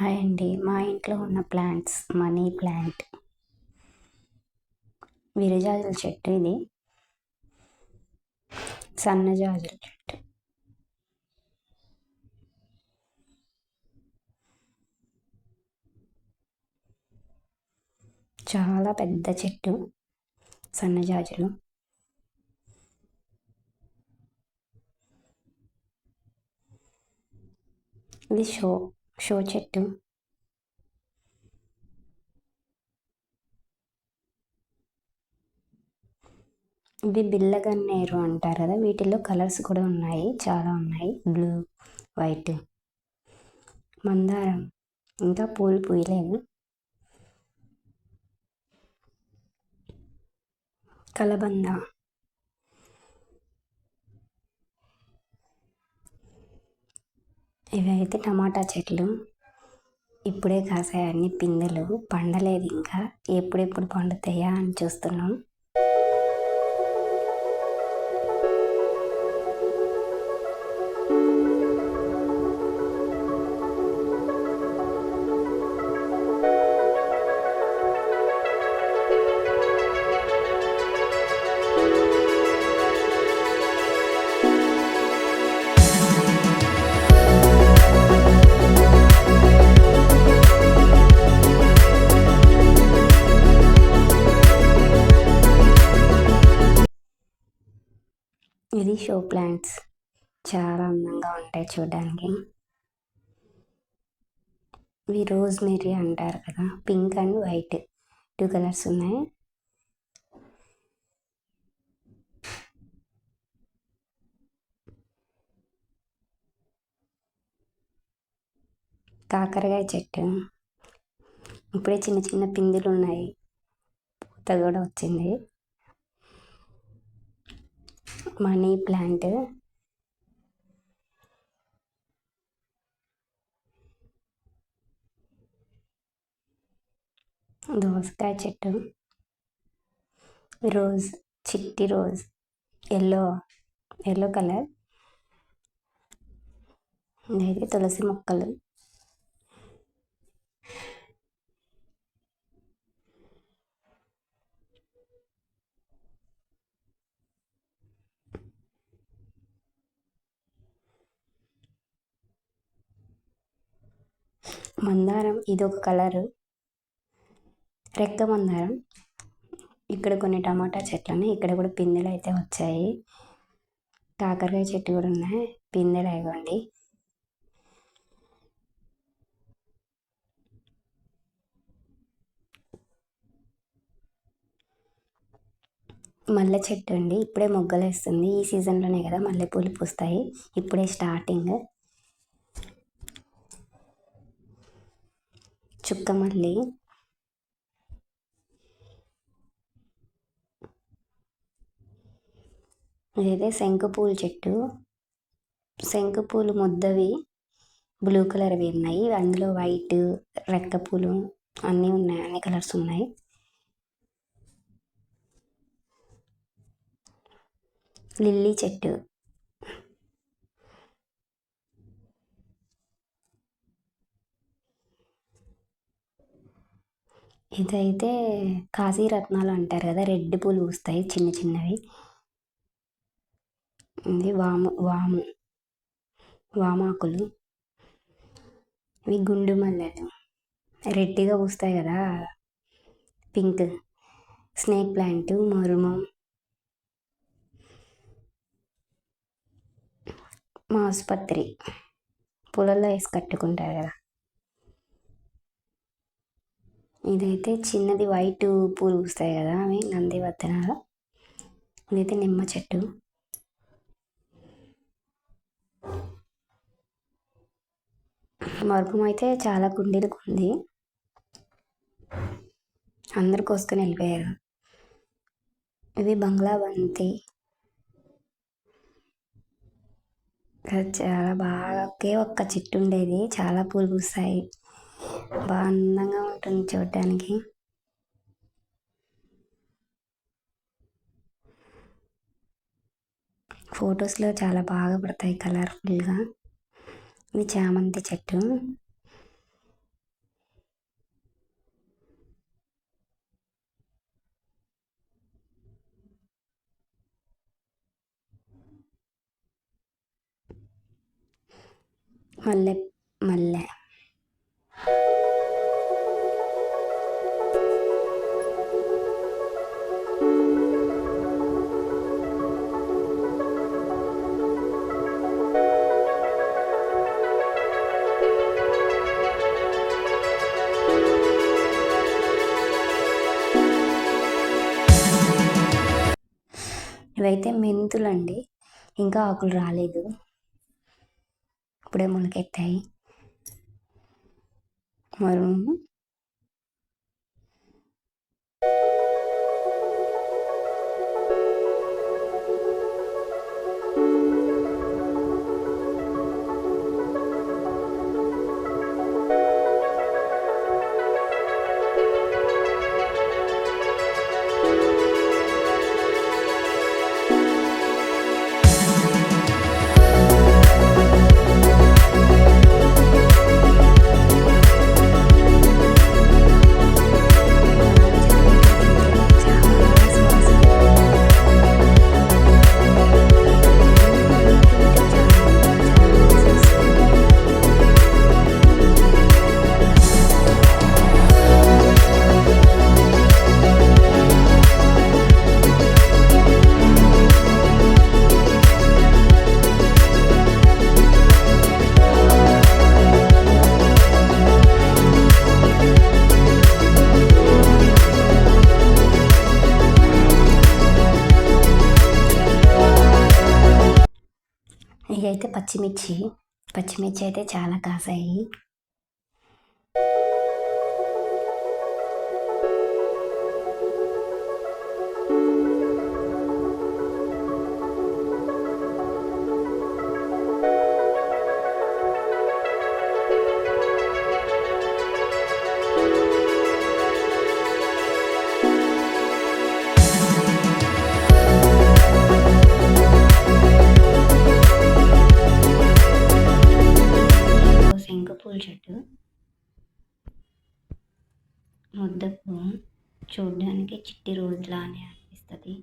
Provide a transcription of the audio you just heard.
Hi అండి. మా ఇంట్లో ఉన్న ప్లాంట్స్ మనీ ప్లాంట్. విరజాజుల చెట్టు ఇది. సన్నజాజుల చెట్టు. చాలా పెద్ద చెట్టు. సన్నజాజులు. ఇది షో షో చెట్టు. ఇవి బిల్లగన్నేరు అంటారు కదా వీటిల్లో కలర్స్ కూడా ఉన్నాయి చాలా ఉన్నాయి. బ్లూ వైట్ మందారం. ఇంకా పూలు పూయలేదు. కలబంద. ఇవైతే టమాటా చెట్లు. ఇప్పుడే కాసాయన్ని పిందెలు. పండలేదు ఇంకా. ఎప్పుడెప్పుడు పండుతాయా అని చూస్తున్నాం. ఇది షో ప్లాంట్స్. చాలా అందంగా ఉంటాయి చూడడానికి. ఇవి రోజ్ మేరీ అంటారు కదా pink and white two colours ఉన్నాయి. కాకరకాయ చెట్టు. ఇప్పుడే చిన్న చిన్న పిందులు ఉన్నాయి. పూత కూడా వచ్చింది. Money plant. దోసకాయ చెట్టు. రోజ్ చిట్టి రోజ్. Yellow yellow colour. ఇదైతే తులసి మొక్కలు. మందారం ఇది ఒక కలరు. రెక్క మందారం. ఇక్కడ కొన్ని టమాటా చెట్లని ఇక్కడ కూడా పిందెలు అయితే వచ్చాయి. కాకరకాయ చెట్టు కూడా ఉన్నాయి. పిందెలు అయిగోండి మల్లె చెట్టు అండి. ఇప్పుడే మొగ్గలు వేస్తుంది. ఈ సీజన్లోనే కదా మల్లెపూలు పూస్తాయి. ఇప్పుడే స్టార్టింగ్. చుక్కమల్లి ఇదైతే శంకుపూల చెట్టు. శంకుపూలు ముద్దవి బ్లూ కలర్వి ఉన్నాయి. అందులో వైట్ రెక్క పూలు అన్నీ ఉన్నాయి. అన్ని కలర్స్ ఉన్నాయి. లిల్లీ చెట్టు. ఇదైతే కాశీ రత్నాలు అంటారు కదా రెడ్ పూలు పూస్తాయి చిన్న చిన్నవి. ఇది వాము వాము వామాకులు. ఇవి గుండు మల్లెలు. రెడ్డిగా పూస్తాయి కదా పింక్. స్నేక్ ప్లాంట్ మరుము. మాసుపత్రి పొలంలో వేసి కట్టుకుంటారు కదా. ఇదైతే చిన్నది వైట్ పూలు పూస్తాయి కదా అవి నంది వద్దనాలు ఇదైతే నిమ్మ చెట్టు. మరుపం అయితే చాలా కుండీలకు ఉంది. అందరు కోసుకొని వెళ్ళిపోయారు. ఇవి బంగ్లా బంతి చాలా బాగా ఒకే ఒక్క చెట్టు ఉండేది. చాలా పూలు పూస్తాయి. బాగా అందంగా ఉంటుంది చూడడానికి. ఫొటోస్లో చాలా బాగా పడతాయి కలర్ఫుల్గా ఇది చామంతి చెట్టు. మల్లె ఇవైతే మెంతులండి. ఇంకా ఆకులు రాలేదు. ఇప్పుడే మొలకెత్తాయి. మరి ఇవైతే పచ్చిమిర్చి. పచ్చిమిర్చి అయితే చాలా కాసాయి. ముద్దకు చూడడానికి చిట్టి రోజులానే అనిపిస్తుంది.